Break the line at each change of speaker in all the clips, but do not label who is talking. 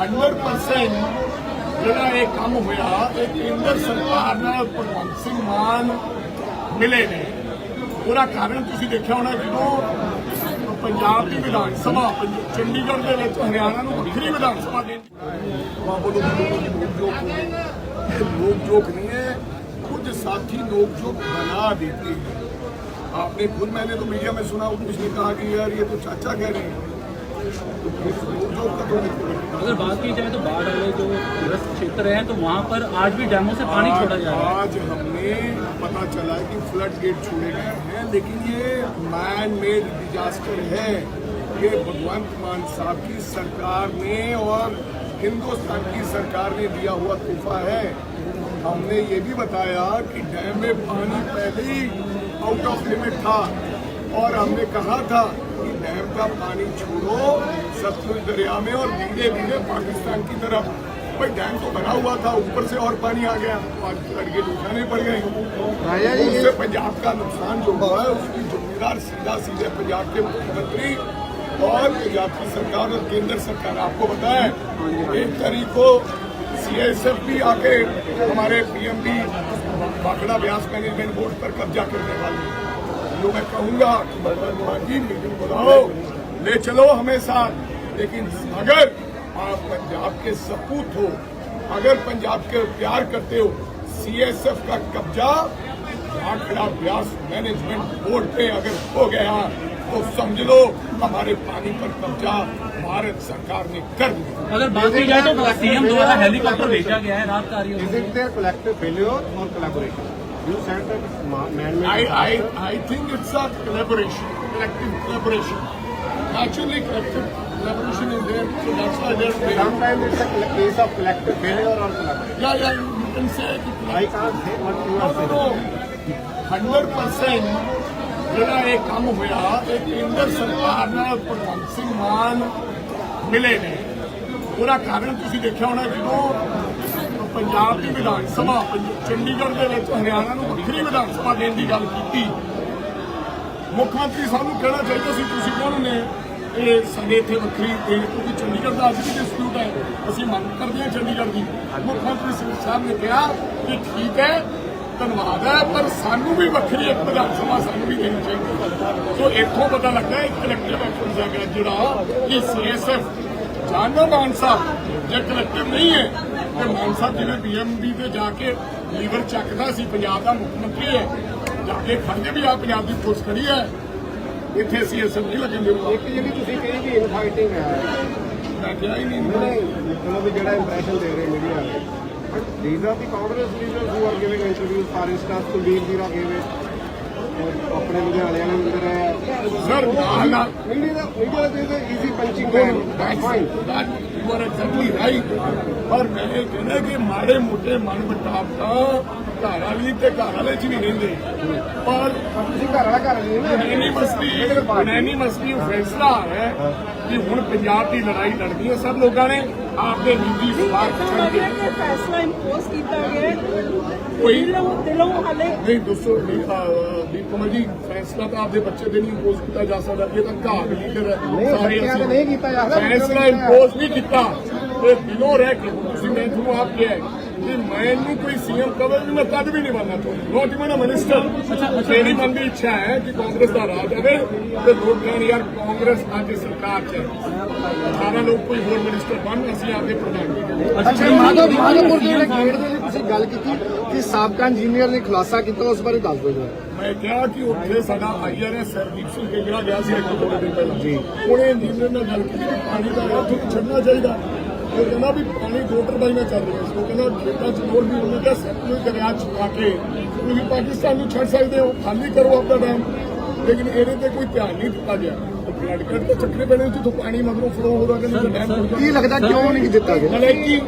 100% ਜਿਹੜਾ ਇਹ ਕੰਮ ਹੋਇਆ ਇਹ ਕੇਂਦਰ ਸਰਕਾਰ ਨਾਲ ਭਗਵੰਤ ਸਿੰਘ ਮਾਨ ਮਿਲੇ ਨੇ ਉਹਦਾ ਕਾਰਨ ਤੁਸੀਂ ਦੇਖਿਆ ਹੋਣਾ ਜਦੋਂ ਪੰਜਾਬ ਦੀ ਵਿਧਾਨ ਸਭਾ ਪੰਜ- ਚੰਡੀਗੜ੍ਹ ਦੇ ਵਿੱਚ ਹਰਿਆਣਾ ਨੂੰ ਵੱਖਰੀ ਵਿਧਾਨ ਸਭਾ ਦੇਣ ਬਾਬੂ ਲੋਕ ਜੋਕ ਇਹ ਲੋਕ ਜੋਕ नहीं है कुछ साथी लोग जोक बना देते हैं आपने खुद मैंने तो मीडिया में सुना कुछ ने कहा कि यार ये तो चाचा कह रहे हैं
अगर बात की जाए तो बाढ़ वाले जो ग्रस्त क्षेत्र हैं तो वहाँ पर आज भी डैमों से पानी छोड़ा जा रहा है।
आज हमने पता चला कि फ्लड गेट छोड़े गए हैं, लेकिन ये मैन मेड डिजास्टर है। ये भगवंत मान साहब की सरकार ने और हिंदुस्तान की सरकार ने दिया हुआ तोहफा है। हमने ये भी बताया कि डैम में पानी पहले ही आउट ऑफ़ लिमिट था। और हमने कहा था कि डैम का पानी छोड़ो सतलुज दरिया में और धीरे धीरे पाकिस्तान की तरफ़। भाई डैम तो बना हुआ था ऊपर से और पानी आ गया। गेट उठाने पड़ गए उससे पंजाब का नुकसान जो हुआ है उसकी जिम्मेदार सीधा सीधे पंजाब के मुख्यमंत्री और पंजाब की सरकार और केंद्र सरकार। आपको बताया एक तारीख को सीएसएफ भी आके हमारे पीएमडी बाखड़ा ब्यास मैनेजमेंट बोर्ड पर कब्जा करने वाले हैं। जो मैं कहूँगा कि भगवंत मान जी मीटिंग बुलाओ ले चलो हमें साथ लेकिन अगर आप पंजाब के सपूत हो अगर पंजाब के प्यार करते हो सीएसएफ का कब्जा आखड़ा ब्यास मैनेजमेंट बोर्ड पे अगर हो गया तो समझ लो हमारे पानी पर कब्जा भारत सरकार ने कर दिया
अगर बात की जाए तो सीएम द्वारा हेलीकॉप्टर भेजा गया है रात कार्य
collective failure or collaboration? You said that man-made.
I, I, I think it's a collaboration, collective collaboration. Naturally, collective collaboration is there, so that's why they're there.
Sometimes it's a case of collective failure or collaboration.
Yeah, yeah, you can say that.
I can't say what you
No,
are
no,
saying.
no. 100% ਜਿਹੜਾ ਇਹ ਕੰਮ ਹੋਇਆ ਇਹ ਕੇਂਦਰ ਸਰਕਾਰ ਨਾਲ ਭਗਵੰਤ ਸਿੰਘ ਮਾਨ ਮਿਲੇ ਨੇ ਉਹਦਾ ਕਾਰਨ ਤੁਸੀਂ ਦੇਖਿਆ ਹੋਣਾ ਜਦੋਂ ਪੰਜਾਬ ਦੀ ਵਿਧਾਨ ਸਭਾ ਪੰਜ- ਚੰਡੀਗੜ੍ਹ ਦੇ ਵਿੱਚ ਹਰਿਆਣਾ ਨੂੰ ਵੱਖਰੀ ਵਿਧਾਨ ਸਭਾ ਦੇਣ ਦੀ ਗੱਲ ਕੀਤੀ। ਮੁੱਖ ਮੰਤਰੀ ਸਾਹਿਬ ਨੂੰ ਕਹਿਣਾ ਚਾਹੀਦਾ ਸੀ, ਤੁਸੀਂ ਕੌਣ ਨੇ ਇਹ ਸਾਡੇ ਇੱਥੇ ਵੱਖਰੀ ਦੇ ਕਿਉਂਕਿ ਚੰਡੀਗੜ੍ਹ ਦਾ ਅੱਜ ਵੀ ਡਿਸਪਿਊਟ ਹੈ, ਅਸੀਂ ਮੰਗ ਕਰਦੇ ਹਾਂ ਚੰਡੀਗੜ੍ਹ ਦੀ। ਮੁੱਖ ਮੰਤਰੀ ਸਿੰਘ ਸਾਹਿਬ ਨੇ ਕਿਹਾ ਕਿ ਠੀਕ ਹੈ, ਧੰਨਵਾਦ ਹੈ, ਪਰ ਸਾਨੂੰ ਵੀ ਵੱਖਰੀ ਇੱਕ ਵਿਧਾਨ ਸਭਾ ਸਾਨੂੰ ਵੀ ਦੇਣੀ ਚਾਹੀਦੀ ਹੈ। ਸੋ ਇੱਥੋਂ ਪਤਾ ਲੱਗਦਾ ਇੱਕ ਕਲੈਕਟਿਵ ਐਕਸ਼ਨ ਹੈਗਾ ਜਿਹੜਾ ਕਿ ਸੀਐਸਐਫ ਜਾਨੋ ਮਾਨ ਸਾਹਿਬ ਜੇ ਕਲੈਕਟਿਵ ਨਹੀਂ ਹੈ ਤੇ ਮਾਨ ਸਾਹਿਬ ਜਿਵੇਂ ਬੀਐਮਬੀ ਤੇ ਜਾ ਕੇ ਲੀਵਰ ਚੱਕਦਾ ਸੀ ਪੰਜਾਬ ਦਾ ਮੁੱਖ ਮੰਤਰੀ ਹੈ ਜਾ ਕੇ ਖੜਦੇ ਵੀ ਆ ਪੰਜਾਬ ਦੀ ਪੁਲਿਸ ਖੜੀ ਹੈ। ਇੱਥੇ ਸੀਐਸਐਫ ਨਹੀਂ ਲੱਗਣ ਦੇਊਗਾ
ਇੱਕ ਜਿਹੜੀ ਤੁਸੀਂ ਕਹੀ ਕਿ ਇਨਫਾਈਟਿੰਗ ਹੈ।
ਮੈਂ ਕਿਹਾ ਹੀ ਨਹੀਂ।
ਚਲੋ ਵੀ ਜਿਹੜਾ ਇੰਪ੍ਰੈਸ਼ਨ ਦੇ ਰਹੇ ਮੀਡੀਆ ਵਾਲੇ but leaders who are giving interviews for instance Kuldeep Veera gave it. ਔਰ ਆਪਣੇ ਲੁਧਿਆਣੇ ਵਾਲੇ ਵੀ ਦੇ ਰਹੇ
ਸਰ ਨਾਲ ਨਾਲ
ਮੀਡੀਆ ਮੀਡੀਆ ਦੇ ਦੇ easy punching bag fine
you are exactly right ਪਰ ਮੈਂ ਇਹ ਕਹਿੰਦਾ ਕਿ ਮਾੜੇ ਮੋਟੇ ਮਨ ਮੁਟਾਵ ਤਾਂ ਘਰ ਵਾਲੀ ਤੇ ਘਰ ਵਾਲੇ ਚ ਵੀ ਰਹਿੰਦੇ। ਪਰ
ਤੁਸੀਂ ਘਰ ਵਾਲਾ ਘਰ ਨਹੀਂ ਨਾ?
ਯੂਨੀਵਰਸਿਟੀ ਯੂਨੀਵਰਸਿਟੀ ਫੈਸਲਾ ਹੈ ਕਿ ਹੁਣ ਪੰਜਾਬ ਦੀ ਲੜਾਈ ਲੜਨੀ ਹੈ। ਸਭ ਲੋਕਾਂ ਨੇ ਆਪਦੇ ਨਿੱਜੀ ਸਵਾਰਥ ਛੱਡ ਕੇ
ਫੈਸਲਾ ਇੰਪੋਜ਼ ਕੀਤਾ ਗਿਆ ਹੈ।
ਕੋਈ-
ਦਿਲੋਂ ਹਲੇ
ਨਹੀਂ ਦੋਸਤੋ ਨਹੀਂ, ਅਹ, ਦੀਪ ਕੁਮਾਰ ਜੀ ਫੈਸਲਾ ਤਾਂ ਆਪਦੇ ਬੱਚੇ ਦੇ ਨਹੀਂ ਇੰਪੋਜ਼ ਕੀਤਾ ਜਾ ਸਕਦਾ। ਇਹ ਤਾਂ ਘਰ ਲੀਡਰ ਹੈ। ਅਸੀਂ-
ਨਹੀਂ ਕੀਤਾ ਜਾ ਸਕਦਾ।
ਫੈਸਲਾ ਇੰਪੋਜ਼ ਨਹੀਂ ਕੀਤਾ। ਇਹ ਦਿਲੋਂ ਰਹਿ ਕੇ ਤੁਸੀਂ ਮੈਂ ਤੁਹਾਨੂੰ ਆਪ ਕਿਹਾ ਕਿ ਮੈਨੂੰ ਕੋਈ ਸੀਐਮ ਕਵੇ ਵੀ ਮੈਂ ਕਦ ਵੀ ਨਹੀਂ ਬਣਨਾ ਚਾਹੁੰਦਾ ਨੋਟ ਇਵਨ ਅ ਮਿਨਿਸਟਰ ਮੇਰੀ ਮਨ ਦੀ ਇੱਛਾ ਹੈ ਕਿ ਕਾਂਗਰਸ ਦਾ ਰਾਜ ਆਵੇ ਤੇ ਲੋਕ ਕਹਿਣ ਯਾਰ ਕਾਂਗਰਸ ਅੱਜ ਸਰਕਾਰ 'ਚ ਹੈ ਸਾਰਾ ਲੋਕ ਕੋਈ ਹੋਰ ਮਿਨਿਸਟਰ ਬਣ ਅਸੀਂ ਆਪਦੇ ਪ੍ਰਧਾਨ
ਅੱਛਾ ਮਾਧਵ ਮਾਧਵਪੁਰ ਦੇ ਜਿਹੜੇ ਗੇਟ ਦੇ ਲਈ ਤੁਸੀਂ ਗੱਲ ਕੀਤੀ ਕਿ ਸਾਬਕਾ ਇੰਜੀਨੀਅਰ ਨੇ ਖੁਲਾਸਾ ਕੀਤਾ ਉਸ ਬਾਰੇ ਦੱਸ ਦਿਓ
ਮੈਂ ਕਿਹਾ ਕਿ ਉੱਥੇ ਸਾਡਾ ਆਈਆਰਐਸ ਸਰਦੀਪ ਸਿੰਘ ਕੇਜਰਾ ਗਿਆ ਸੀ ਇੱਕ ਦੋ ਦਿਨ ਪਹਿਲਾਂ। ਜੀ। ਉਹਨੇ ਇੰਜੀਨੀਅਰ ਨਾਲ ਗੱਲ ਕੀਤੀ ਕਿ ਪਾਣੀ ਦਾ ਰਾਹ ਤੁਹਾਨੂੰ ਛੱਡਣਾ ਚਾਹੀਦਾ। ਉਹ ਕਹਿੰਦਾ ਵੀ ਪਾਣੀ ਦੋ ਟਰਬਾਈਨਾਂ ਚੱਲ ਰਹੀਆਂ ਸੀ। ਉਹ ਕਹਿੰਦਾ ਖੇਤਾਂ 'ਚ ਲੋੜ ਵੀ ਉਹਨੇ ਕਿਹਾ ਸਤਲੁਜ ਦਰਿਆ 'ਚ ਪਾ ਕੇ ਤੁਸੀਂ ਪਾਕਿਸਤਾਨ ਨੂੰ ਛੱਡ ਸਕਦੇ ਹੋ ਖਾਲੀ ਕਰੋ ਆਪਣਾ ਡੈਮ। ਲੇਕਿਨ ਇਹਦੇ ਤੇ ਕੋਈ ਧਿਆਨ ਨਹੀਂ ਦਿੱਤਾ ਗਿਆ। ਉਹ ਫਲੱਡ ਕੱਟ ਤੇ ਚੱਕਰੇ ਪੈਣੇ ਜਿੱਥੋਂ ਪਾਣੀ ਮਗਰੋਂ ਫਲੋ ਹੋ ਰਿਹਾ ਕਹਿੰਦੇ ਡੈਮ
ਕੀ ਲੱਗਦਾ ਕਿਉਂ ਨਹੀਂ ਦਿੱਤਾ ਗਿਆ?
ਨਾਲੇ ਕਿ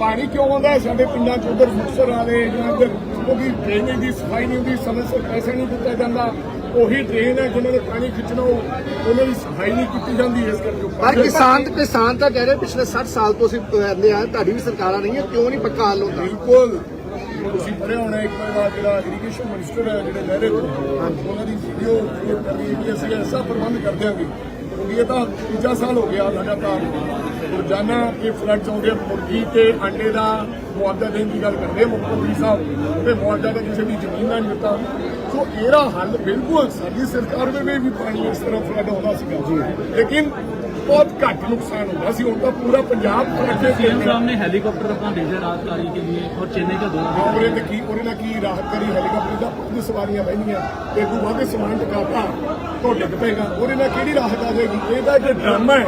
ਪਾਣੀ ਕਿਉਂ ਆਉਂਦਾ ਹੈ? ਸਾਡੇ ਪਿੰਡਾਂ ਚ ਉਧਰ ਮੁਕਤਸਰ ਵਾਲੇ ਜਾਂ ਇੱਧਰ ਕਿਉਂਕਿ ਡਰੇਨੇਜ ਦੀ ਸਫ਼ਾਈ ਨਹੀਂ ਹੁੰਦੀ ਸਮੇਂ ਸਿਰ ਪੈਸਾ ਨਹੀਂ ਦਿੱਤਾ ਜਾਂਦਾ। ਉਹੀ ਡਰੇਨ ਹੈ ਜਿਨ੍ਹਾਂ ਨੇ ਪਾਣੀ ਖਿੱਚਣਾ ਉਹ- ਉਹਨਾਂ ਦੀ ਸਫ਼ਾਈ ਨਹੀਂ ਕੀਤੀ ਜਾਂਦੀ ਇਸ ਕਰਕੇ
ਪਰ ਕਿਸਾਨ ਕਿਸਾਨ ਤਾਂ ਕਹਿ ਰਹੇ ਪਿਛਲੇ 60 ਸਾਲ ਤੋਂ ਅਸੀਂ ਰਹਿੰਦੇ ਆ ਤੁਹਾਡੀ ਵੀ ਸਰਕਾਰਾਂ ਨਹੀਂ ਹੈ ਕਿਉਂ ਨਹੀਂ ਪੱਕਾ ਹੱਲ ਹੁੰਦਾ?
ਬਿਲਕੁਲ। ਤੁਸੀਂ ਪੜ੍ਹਿਆ ਹੋਣਾ ਇੱਕ ਵਾਰ ਜਿਹੜਾ ਇਰੀਗੇਸ਼ਨ ਮਿਨਿਸਟਰ ਹੈ ਜਿਹੜੇ ਲਹਿਰੇ ਤੋਂ ਉਹਨਾਂ ਦੀ ਵੀਡੀਓ ਕਰਨੀ ਕਿ ਅਸੀਂ ਐਸਾ ਪ੍ਰਬੰਧ ਕਰ ਦਿਆਂਗੇ। ਕਿਉਂਕਿ ਇਹ ਤਾਂ ਤੀਜਾ ਸਾਲ ਹੋ ਗਿਆ ਲਗਾਤਾਰ। ਰੋਜ਼ਾਨਾ ਇਹ ਫਲੱਡ ਚੋਂਗੇ ਮੁਰਗੀ ਤੇ ਅੰਡੇ ਦਾ ਮੁਆਵਜ਼ਾ ਦੇਣ ਦੀ ਗੱਲ ਕਰਦੇ ਮੁੱਖ ਮੰਤਰੀ ਸਾਹਿਬ। ਤੇ ਮੁਆਵਜ਼ਾ ਤਾਂ ਕਿਸੇ ਦੀ ਜ਼ਮੀਨ ਦਾ ਨਹੀਂ ਦਿੱਤਾ। ਸੋ ਇਹਦਾ ਹੱਲ ਬਿਲਕੁਲ ਸਾਡੀ ਸਰਕਾਰ ਵੇਲੇ ਵੀ ਪਾਣੀ ਇਸ ਤਰ੍ਹਾਂ ਫਲੱਡ ਹੁੰਦਾ ਸੀਗਾ। ਜੀ। ਲੇਕਿਨ ਬਹੁਤ ਘੱਟ ਨੁਕਸਾਨ ਹੁੰਦਾ ਸੀ। ਹੁਣ ਤਾਂ ਪੂਰਾ ਪੰਜਾਬ ਫਲੱਡੇ
ਸੀ ਸਾਹਿਬ ਨੇ ਹੈਲੀਕਾਪਟਰ ਆਪਾਂ ਭੇਜਿਆ ਰਾਹਤਕਾਰੀ ਕੇ ਲਈ ਔਰ ਚੇਨਈ ਦਾ ਦੌਰਾ
ਉਹਨੇ ਤੇ ਕੀ ਉਹਨੇ ਨਾ ਕੀ ਰਾਹਤਕਾਰੀ ਹੈਲੀਕਾਪਟਰ ਦਾ? ਪੂਰੀ ਸਵਾਰੀਆਂ ਬਹਿਣੀਆਂ ਤੇ ਦੂਬਾਦੇ ਸਮਾਨ ਟਕਾਤਾ। ਤੋਂ ਡਿੱਗ ਪਏਗਾ। ਉਹਦੇ ਨਾਲ ਕਿਹੜੀ ਰਾਹਤ ਆ ਜਾਏਗੀ? ਇਹਦਾ ਜੇ ਡਰਾਮਾ ਹੈ।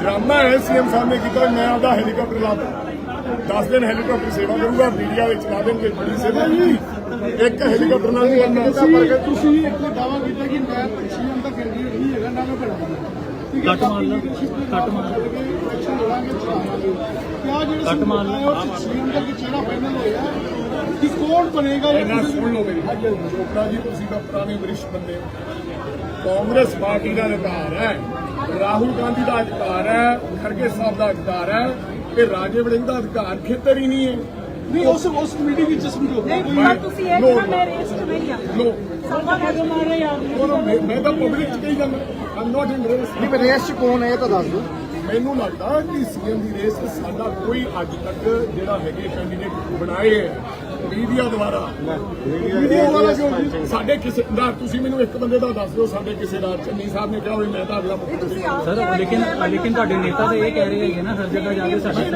ਡਰਾਮਾ ਹੈ ਸੀਐਮ ਸਾਹਿਬ ਨੇ ਕੀਤਾ ਮੈਂ ਆਪਦਾ ਹੈਲੀਕਾਪਟਰ ਲਾ 10 ਦਿਨ ਹੈਲੀਕਾਪਟਰ ਸੇਵਾ ਕਰੂੰਗਾ ਮੀਡੀਆ ਵਿੱਚ ਲਾ ਦੇਣਗੇ ਬੜੀ ਸੇਵਾ ਜੀ ਇੱਕ ਹੈਲੀਕਾਪਟਰ ਨਾਲ ਨਹੀਂ ਕਰਨਾ
ਤੁਸੀਂ ਇੱਕ ਦਾਵਾ ਕੀਤਾ ਕਿ ਮੈਂ ਸੀਐਮ ਦਾ ਕੈਂਡੀਡੇਟ ਨਹੀਂ ਹੈਗਾ ਨਾ ਮੈਂ ਬਣਾਉਂਗਾ
ਕੱਟ ਮਾਰ ਲਓ, ਕੱਟ ਮਾਰ ਲਓ।
ਇਲੈਕਸ਼ਨ ਲੜਾਂਗੇ ਚਲਾਵਾਂਗੇ ਕਿਆ ਜਿਹੜੇ
ਕੱਟ
ਦਾ ਜਿਹੜਾ ਫਾਈਨਲ ਹੋਇਆ ਕਿ ਕੌਣ ਬਣੇਗਾ ਇਹ
ਇਹਨਾਂ ਸੁਣ ਲਓ ਮੇਰੀ ਚੋਪੜਾ ਜੀ ਤੁਸੀਂ ਤਾਂ ਪੁਰਾਣੇ ਵਰਿਸ਼ ਬੰਦੇ ਹੋ ਕਾਂਗਰਸ ਪਾਰਟੀ ਦਾ ਅਧਿਕਾਰ ਹੈ ਰਾਹੁਲ ਗਾਂਧੀ ਦਾ ਅਧਿਕਾਰ ਹੈ ਖਰਗੇ ਸਾਹਿਬ ਦਾ ਅਧਿਕਾਰ ਹੈ ਤੇ ਰਾਜੇ ਵੜਿੰਗ ਦਾ ਅਧਿਕਾਰ ਖੇਤਰ ਹੀ ਨਹੀਂ ਹੈ।
ਨਹੀਂ ਉਸ ਉਸ ਕਮੇਟੀ ਵਿੱਚ ਸਮਝੌਤਾ
ਨਹੀਂ ਤੁਸੀਂ ਇਹ ਕਿਹਾ ਮੈਂ ਰੇਸ ਚ ਨਹੀਂ ਆ
ਲੋ ਮੈਂ ਤਾਂ ਪਬਲਿਕ ਚ ਕਹੀ ਜਾਂਦਾ ਆਮ ਨਾਟ ਇਨ ਰੇਸ
ਨਹੀਂ ਵਿਦੇਸ਼ ਚ ਕੌਣ ਹੈ ਇਹ ਤਾਂ ਦੱਸ ਦਿਓ।
ਮੈਨੂੰ ਲੱਗਦਾ ਕਿ ਸੀਐਮ ਦੀ ਰੇਸ ਸਾਡਾ ਕੋਈ ਅੱਜ ਤੱਕ ਜਿਹੜਾ ਹੈਗੇ ਕੈਂਡੀਡੇਟ ਬਣਾਏ ਹੈ ਮੀਡੀਆ ਦੁਆਰਾ। ਮੀਡੀਆ ਦੁਆਰਾ ਸਾਡੇ ਕਿਸੇ ਦਾ ਤੁਸੀਂ ਮੈਨੂੰ ਇੱਕ ਬੰਦੇ ਦਾ ਦੱਸ ਦਿਓ ਸਾਡੇ ਕਿਸੇ ਦਾ। ਚੰਨੀ ਸਾਹਿਬ ਨੇ ਕਿਹਾ ਹੋਵੇ ਮੈਂ ਤਾਂ ਅਗਲਾ
ਸਰ
ਲੇਕਿਨ
ਲੇਕਿਨ ਤੁਹਾਡੇ ਨੇਤਾ ਤਾਂ ਇਹ ਕਹਿ ਰਹੇ ਹੈਗੇ ਨਾ ਹਰ ਜਗ੍ਹਾ ਜਾ ਕੇ ਸਾਡੀ